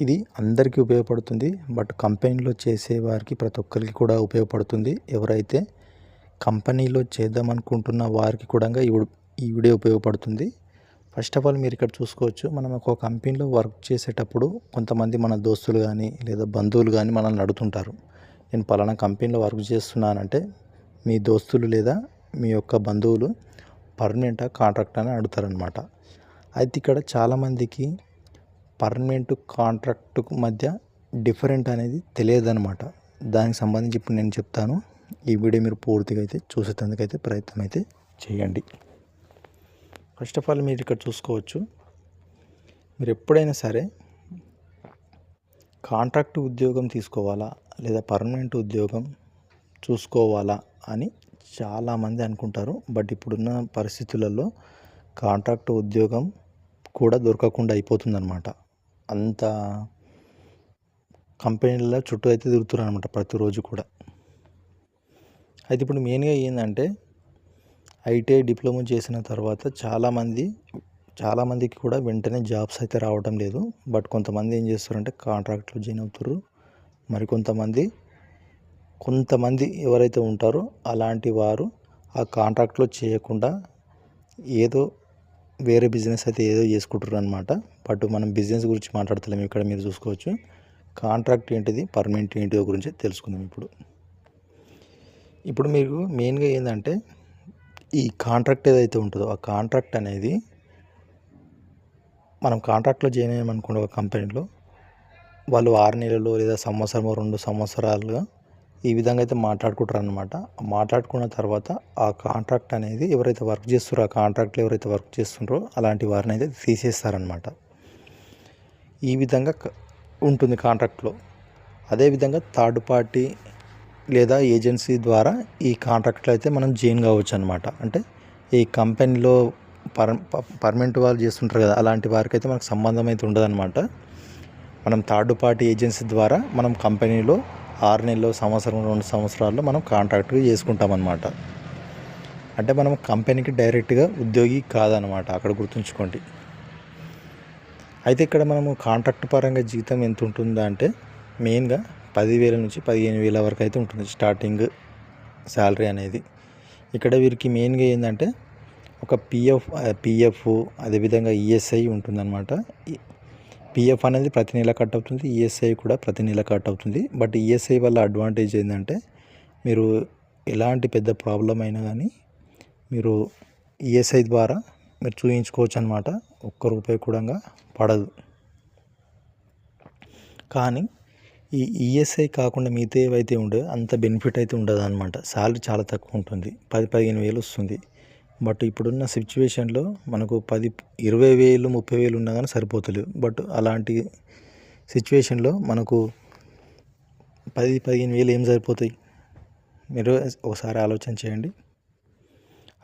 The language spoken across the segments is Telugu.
ఇది అందరికీ ఉపయోగపడుతుంది. బట్ కంపెనీలో చేసే వారికి ప్రతి ఒక్కరికి కూడా ఉపయోగపడుతుంది. ఎవరైతే కంపెనీలో చేద్దాం అనుకుంటున్న వారికి కూడా ఈ ఈ వీడియో ఉపయోగపడుతుంది. ఫస్ట్ ఆఫ్ ఆల్ మీరు ఇక్కడ చూసుకోవచ్చు. మనం ఒక కంపెనీలో వర్క్ చేసేటప్పుడు కొంతమంది మన దోస్తులు కానీ లేదా బంధువులు కానీ మనల్ని అడుగుతుంటారు. నేను పలానా కంపెనీలో వర్క్ చేస్తున్నానంటే మీ దోస్తులు లేదా మీ యొక్క బంధువులు పర్మనెంటా కాంట్రాక్ట్ అని అడుగుతారనమాట అయితే ఇక్కడ చాలామందికి పర్మనెంట్ కాంట్రాక్ట్కు మధ్య డిఫరెంట్ అనేది తెలియదన్నమాట. దానికి సంబంధించి ఇప్పుడు నేను చెప్తాను. ఈ వీడియో మీరు పూర్తిగా అయితే చూసేటందుకైతే ప్రయత్నం అయితే చేయండి. ఫస్ట్ ఆఫ్ ఆల్ మీరు ఇక్కడ చూసుకోవచ్చు. మీరు ఎప్పుడైనా సరే కాంట్రాక్ట్ ఉద్యోగం తీసుకోవాలా? లేదా పర్మనెంట్ ఉద్యోగం చూసుకోవాలా? అని చాలామంది అనుకుంటారు. బట్ ఇప్పుడున్న పరిస్థితులలో కాంట్రాక్ట్ ఉద్యోగం కూడా దొరకకుండా అయిపోతుందన్నమాట. అంత కంపెనీల చుట్టూ అయితే తిరుగుతున్నారు అనమాట ప్రతిరోజు కూడా. అయితే ఇప్పుడు మెయిన్గా ఏంటంటే ఐటీఐ డిప్లొమా చేసిన తర్వాత చాలామంది చాలామందికి కూడా వెంటనే జాబ్స్ అయితే రావడం లేదు. బట్ కొంతమంది ఏం చేస్తారంటే కాంట్రాక్ట్లో జాయిన్ అవుతారు. మరి కొంతమంది కొంతమంది ఎవరైతే ఉంటారో అలాంటి వారు ఆ కాంట్రాక్ట్లో చేయకుండా ఏదో వేరే బిజినెస్ అయితే ఏదో చేసుకుంటారు అనమాట బట్ మనం బిజినెస్ గురించి మాట్లాడతలేము. ఇక్కడ మీరు చూసుకోవచ్చు. కాంట్రాక్ట్ ఏంటిది? పర్మనెంట్ ఏంటిదో గురించి తెలుసుకుందాం ఇప్పుడు. ఇప్పుడు మీకు మెయిన్గా ఏంటంటే ఈ కాంట్రాక్ట్ ఏదైతే ఉంటుందో ఆ కాంట్రాక్ట్ అనేది మనం కాంట్రాక్ట్లో జాయిన్ అయ్యామనుకోండి ఒక కంపెనీలో వాళ్ళు ఆరు నెలలు లేదా సంవత్సరం రెండు సంవత్సరాలుగా ఈ విధంగా అయితే మాట్లాడుకుంటారు అనమాట మాట్లాడుకున్న తర్వాత ఆ కాంట్రాక్ట్ అనేది ఎవరైతే వర్క్ చేస్తారో ఆ కాంట్రాక్ట్లో ఎవరైతే వర్క్ చేస్తుంటారో అలాంటి వారిని అయితే తీసేస్తారనమాట ఈ విధంగా ఉంటుంది కాంట్రాక్ట్లో అదేవిధంగా థర్డ్ పార్టీ లేదా ఏజెన్సీ ద్వారా ఈ కాంట్రాక్ట్లో అయితే మనం జాయిన్ కావచ్చు అనమాట అంటే ఈ కంపెనీలో పర్ పర్మనెంట్ వాళ్ళు చేస్తుంటారు కదా అలాంటి వారికి అయితే మనకు సంబంధం అయితే ఉండదన్నమాట. మనం థర్డ్ పార్టీ ఏజెన్సీ ద్వారా మనం కంపెనీలో ఆరు నెలలు సంవత్సరం రెండు సంవత్సరాల్లో మనం కాంట్రాక్ట్గా చేసుకుంటాం అనమాట అంటే మనం కంపెనీకి డైరెక్ట్గా ఉద్యోగి కాదనమాట అక్కడ గుర్తుంచుకోండి. అయితే ఇక్కడ మనము కాంట్రాక్ట్ పరంగా జీతం ఎంత ఉంటుందా అంటే మెయిన్గా పదివేల నుంచి పదిహేను వేల వరకు అయితే ఉంటుంది స్టార్టింగ్ శాలరీ అనేది. ఇక్కడ వీరికి మెయిన్గా ఏంటంటే ఒక పిఎఫ్ పిఎఫ్ అదేవిధంగా ఈఎస్ఐ ఉంటుందన్నమాట. పిఎఫ్ అనేది ప్రతి నెల కట్ అవుతుంది. ఈఎస్ఐ కూడా ప్రతి నెల కట్ అవుతుంది. బట్ ఈఎస్ఐ వల్ల అడ్వాంటేజ్ ఏంటంటే మీరు ఎలాంటి పెద్ద ప్రాబ్లం అయినా కానీ మీరు ఈఎస్ఐ ద్వారా మీరు చూయించుకోవచ్చు అనమాట ఒక్క రూపాయి కూడా పడదు. కానీ ఈ ఈఎస్ఐ కాకుండా మిగతా ఏవైతే ఉండేవో. అంత బెనిఫిట్ అయితే ఉండదు అనమాట శాలరీ చాలా తక్కువ ఉంటుంది. పది పదిహేను వేలు వస్తుంది. బట్ ఇప్పుడున్న సిచ్యువేషన్లో మనకు పది ఇరవై వేలు ముప్పై వేలు ఉన్నా కానీ సరిపోతలేవు బట్ అలాంటి సిచ్యువేషన్లో మనకు పది పదిహేను వేలు ఏం సరిపోతాయి? మీరు ఒకసారి ఆలోచన చేయండి.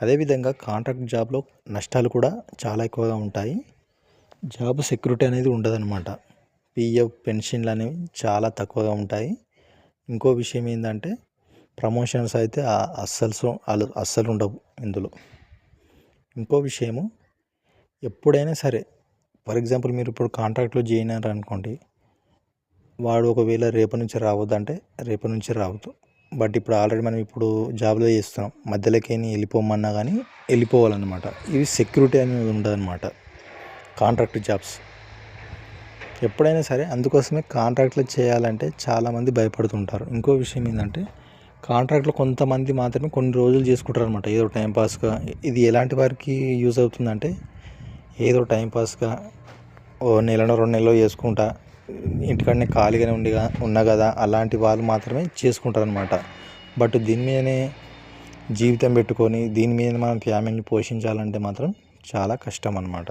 అదేవిధంగా కాంట్రాక్ట్ జాబ్లో నష్టాలు కూడా చాలా ఎక్కువగా ఉంటాయి. జాబ్ సెక్యూరిటీ అనేది ఉండదన్నమాట. పిఎఫ్ పెన్షన్లు అనేవి చాలా తక్కువగా ఉంటాయి. ఇంకో విషయం ఏంటంటే ప్రమోషన్స్ అయితే అస్సలు సో- అస్సలు ఉండవు ఇందులో. ఇంకో విషయము ఎప్పుడైనా సరే ఫర్ ఎగ్జాంపుల్ మీరు ఇప్పుడు కాంట్రాక్ట్లో జాయిన్ అయ్యారు అనుకోండి వాడు ఒకవేళ రేపు నుంచి రావద్దంటే రేపటి నుంచి రావద్దు. బట్ ఇప్పుడు ఆల్రెడీ మనం ఇప్పుడు జాబ్లో చేస్తున్నాం మధ్యలోకి వెళ్ళిపోమన్నా కానీ వెళ్ళిపోవాలన్నమాట. ఇవి సెక్యూరిటీ అనేది ఉండదన్నమాట కాంట్రాక్ట్ జాబ్స్. ఎప్పుడైనా సరే అందుకోసమే కాంట్రాక్ట్లు చేయాలంటే చాలామంది భయపడుతుంటారు. ఇంకో విషయం ఏంటంటే కాంట్రాక్ట్లో కొంతమంది మాత్రమే కొన్ని రోజులు చేసుకుంటారు అనమాట ఏదో టైంపాస్గా ఇది ఎలాంటి వారికి యూజ్ అవుతుందంటే ఏదో టైంపాస్గా ఓ నెలలో రెండు నెలలో చేసుకుంటా ఇంటికాడనే ఖాళీగానే ఉండి ఉన్నా కదా అలాంటి వాళ్ళు మాత్రమే చేసుకుంటారు అనమాట బట్ దీని మీదనే జీవితం పెట్టుకొని దీని మీద మనం ఫ్యామిలీని పోషించాలంటే మాత్రం చాలా కష్టం అనమాట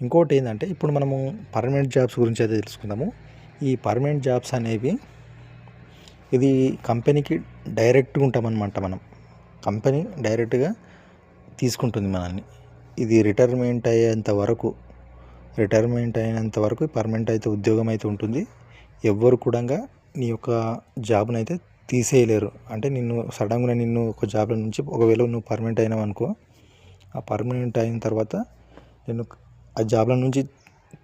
ఇంకోటి ఏంటంటే ఇప్పుడు మనము పర్మనెంట్ జాబ్స్ గురించి అయితే తెలుసుకుందాము. ఈ పర్మనెంట్ జాబ్స్ అనేవి ఇది కంపెనీకి డైరెక్ట్గా ఉంటామన్నమాట మనం. కంపెనీ డైరెక్ట్గా తీసుకుంటుంది మనల్ని. ఇది రిటైర్మెంట్ అయ్యేంత వరకు రిటైర్మెంట్ అయినంత వరకు పర్మనెంట్ అయితే ఉద్యోగం అయితే ఉంటుంది. ఎవ్వరు కూడా నీ యొక్క జాబ్ని అయితే తీసేయలేరు. అంటే నిన్ను సడన్గా నిన్ను ఒక జాబ్లో నుంచి ఒకవేళ నువ్వు పర్మనెంట్ అయినావు అనుకో ఆ పర్మనెంట్ అయిన తర్వాత నేను ఆ జాబ్ల నుంచి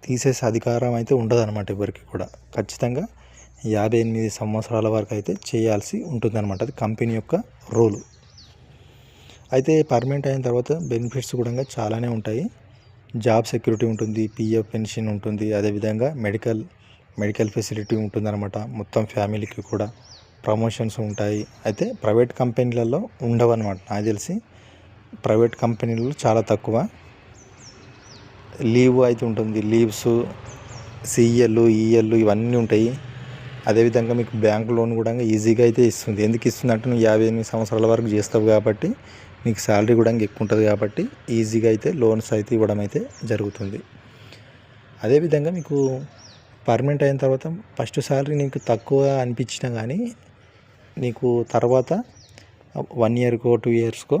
తీసేసే అధికారం అయితే ఉండదు అనమాట ఎవరికి కూడా. ఖచ్చితంగా యాభై ఎనిమిది సంవత్సరాల వరకు అయితే చేయాల్సి ఉంటుందన్నమాట. అది కంపెనీ యొక్క రూల్. అయితే పర్మనెంట్ అయిన తర్వాత బెనిఫిట్స్ కూడా చాలానే ఉంటాయి. జాబ్ సెక్యూరిటీ ఉంటుంది పిఎఫ్ పెన్షన్ ఉంటుంది అదేవిధంగా మెడికల్ మెడికల్ ఫెసిలిటీ ఉంటుందన్నమాట. మొత్తం ఫ్యామిలీకి కూడా ప్రమోషన్స్ ఉంటాయి. అయితే ప్రైవేట్ కంపెనీలలో ఉండవు అనమాట నాకు తెలిసి ప్రైవేట్ కంపెనీలు చాలా తక్కువ. లీవ్ అయితే ఉంటుంది. లీవ్స్ సిఎల్ ఈఎల్ ఇవన్నీ ఉంటాయి. అదేవిధంగా మీకు బ్యాంక్ లోన్ కూడా ఈజీగా అయితే ఇస్తుంది. ఎందుకు ఇస్తుంది అంటే నువ్వు యాభై ఎనిమిది సంవత్సరాల వరకు చేస్తావు కాబట్టి మీకు శాలరీ కూడా ఎక్కువ ఉంటుంది కాబట్టి ఈజీగా అయితే లోన్స్ అయితే ఇవ్వడం అయితే జరుగుతుంది. అదేవిధంగా మీకు పర్మనెంట్ అయిన తర్వాత ఫస్ట్ శాలరీ నీకు తక్కువ అనిపించినా కానీ నీకు తర్వాత వన్ ఇయర్కో టూ ఇయర్స్కో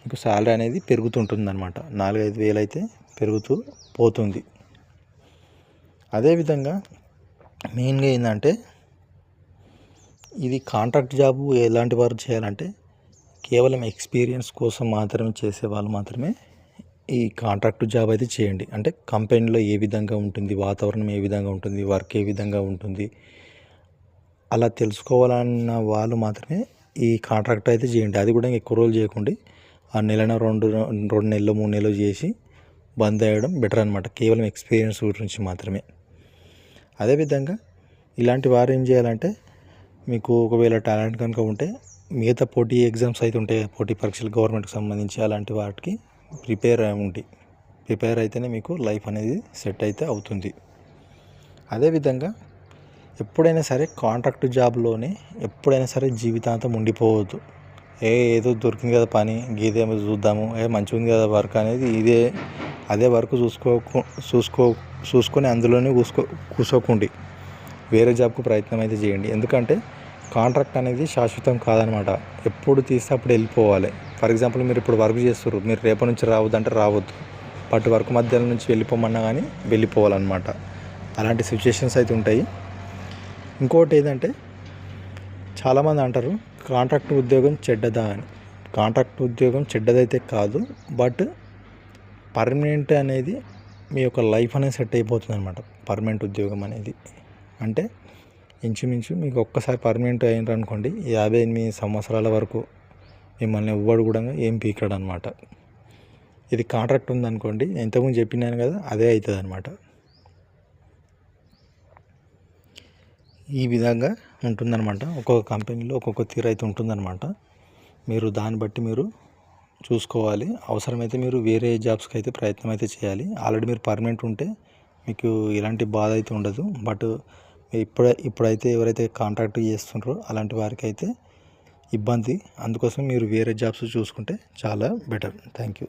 మీకు శాలరీ అనేది పెరుగుతుంటుంది అనమాట నాలుగైదు వేలు అయితే పెరుగుతూ పోతుంది. అదేవిధంగా మెయిన్గా ఏంటంటే ఇది కాంట్రాక్ట్ జాబు ఎలాంటి వారు చేయాలంటే కేవలం ఎక్స్పీరియన్స్ కోసం మాత్రమే చేసే వాళ్ళు మాత్రమే ఈ కాంట్రాక్ట్ జాబ్ అయితే చేయండి. అంటే కంపెనీలో ఏ విధంగా ఉంటుంది వాతావరణం ఏ విధంగా ఉంటుంది వర్క్ ఏ విధంగా ఉంటుంది అలా తెలుసుకోవాలన్న వాళ్ళు మాత్రమే ఈ కాంట్రాక్ట్ అయితే చేయండి. అది కూడా ఎక్కువ రోజులు చేయకండి. ఆ నెలన రెండు రెండు నెలలు మూడు నెలలు చేసి బంద్ అయ్యడం బెటర్ అనమాట కేవలం ఎక్స్పీరియన్స్ గురించి మాత్రమే. అదేవిధంగా ఇలాంటి వారు ఏం చేయాలంటే మీకు ఒకవేళ టాలెంట్ కనుక ఉంటే మిగతా పోటీ ఎగ్జామ్స్ అయితే ఉంటాయి పోటీ పరీక్షలు గవర్నమెంట్కి సంబంధించి అలాంటి వాటికి ప్రిపేర్ అయి ఉండి ప్రిపేర్ అయితేనే మీకు లైఫ్ అనేది సెట్ అయితే అవుతుంది. అదేవిధంగా ఎప్పుడైనా సరే కాంట్రాక్ట్ జాబ్లోనే ఎప్పుడైనా సరే జీవితాంతం ఉండిపోవద్దు. ఏ ఏదో దొరికింది కదా పని గీదేమో చూద్దాము ఏ మంచిగా ఉంది కదా వర్క్ అనేది ఇదే అదే వర్క్ చూసుకో చూసుకో చూసుకొని అందులోనే కూసుకో కూర్చోకండి వేరే జాబ్కు ప్రయత్నం అయితే చేయండి. ఎందుకంటే కాంట్రాక్ట్ అనేది శాశ్వతం కాదనమాట. ఎప్పుడు తీస్తే అప్పుడు వెళ్ళిపోవాలి. ఫర్ ఎగ్జాంపుల్ మీరు ఇప్పుడు వర్క్ చేస్తారు మీరు రేపటి నుంచి రావద్దంటే రావద్దు. బట్ వర్క్ మధ్యలో నుంచి వెళ్ళిపోమన్నా కానీ వెళ్ళిపోవాలన్నమాట. అలాంటి సిచ్యుయేషన్స్ అయితే ఉంటాయి. ఇంకోటి ఏంటంటే చాలామంది అంటారు కాంట్రాక్ట్ ఉద్యోగం చెడ్డదా అని. కాంట్రాక్ట్ ఉద్యోగం చెడ్డదైతే కాదు. బట్ పర్మనెంట్ అనేది మీ యొక్క లైఫ్ అనేది సెట్ అయిపోతుంది అనమాట పర్మనెంట్ ఉద్యోగం అనేది. అంటే ఇంచుమించు మీకు ఒక్కసారి పర్మనెంట్ అయినారు అనుకోండి యాభై ఎనిమిది సంవత్సరాల వరకు మిమ్మల్ని ఎవ్వడు కూడా ఏం పీకడు అనమాట ఇది కాంట్రాక్ట్ ఉందనుకోండి ఎంతమంది చెప్పినాను కదా అదే అవుతుంది అనమాట ఈ విధంగా ఉంటుందన్నమాట ఒక్కొక్క కంపెనీలో ఒక్కొక్క తీరు అయితే ఉంటుందన్నమాట మీరు దాన్ని బట్టి మీరు చూసుకోవాలి. అవసరమైతే మీరు వేరే జాబ్స్కి అయితే ప్రయత్నం అయితే చేయాలి. ఆల్రెడీ మీరు పర్మనెంట్ ఉంటే మీకు ఎలాంటి బాధ అయితే ఉండదు. బట్ ఇప్పుడు ఇప్పుడైతే ఎవరైతే కాంట్రాక్ట్ చేస్తుంటారో అలాంటి వారికి అయితే ఇబ్బంది. అందుకోసం మీరు వేరే జాబ్స్ చూసుకుంటే చాలా బెటర్. Thank you